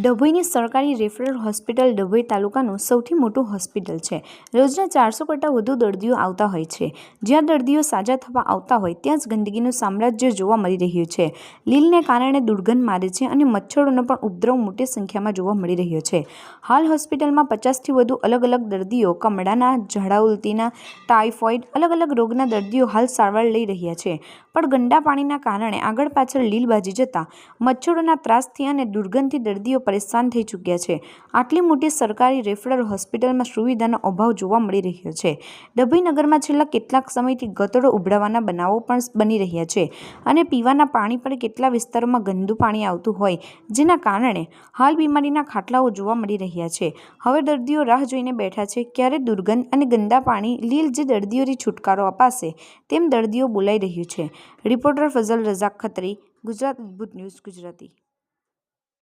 ડભોઈની સરકારી referral hospital Dabhoi તાલુકાનું સૌથી મોટું હોસ્પિટલ છે. રોજના ચારસો કરતાં વધુ દર્દીઓ આવતા હોય છે. જ્યાં દર્દીઓ સાજા થવા આવતા હોય, ત્યાં જ ગંદકીનું સામ્રાજ્ય જોવા મળી રહ્યું છે. લીલને કારણે દુર્ગંધ મારે છે અને મચ્છરોનો પણ ઉપદ્રવ મોટી સંખ્યામાં જોવા મળી રહ્યો છે. હાલ હોસ્પિટલમાં પચાસથી વધુ અલગ અલગ દર્દીઓ કમળાના ઝાડા ઉલટીના ટાઇફોઇડ અલગ અલગ રોગના દર્દીઓ હાલ સારવાર લઈ રહ્યા છે. પણ ગંદા પાણીના કારણે આગળ પાછળ લીલ બાજી જતાં મચ્છરોના ત્રાસથી અને દુર્ગંધથી દર્દીઓ પરેશાન થઈ ચૂક્યા છે. આટલી મોટી સરકારી રેફરલ હોસ્પિટલમાં સુવિધાનો અભાવ જોવા મળી રહ્યો છે. ડભીનગરમાં છેલ્લા કેટલાક સમયથી ગતડો ઉભરાવાના બનાવો પણ બની રહ્યા છે અને પીવાના પાણી પર કેટલા વિસ્તારોમાં ગંદુ પાણી આવતું હોય જેના કારણે હાલ બીમારીના ખાટલાઓ જોવા મળી રહ્યા છે. હવે દર્દીઓ રાહ જોઈને બેઠા છે ક્યારે દુર્ગંધ અને ગંદા પાણી, લીલ જે દર્દીઓથી છુટકારો અપાશે તેમ દર્દીઓ બોલાઈ રહ્યું છે. Reporter Fazal Razak Khatri, Gujarat Adbhut news Gujarati.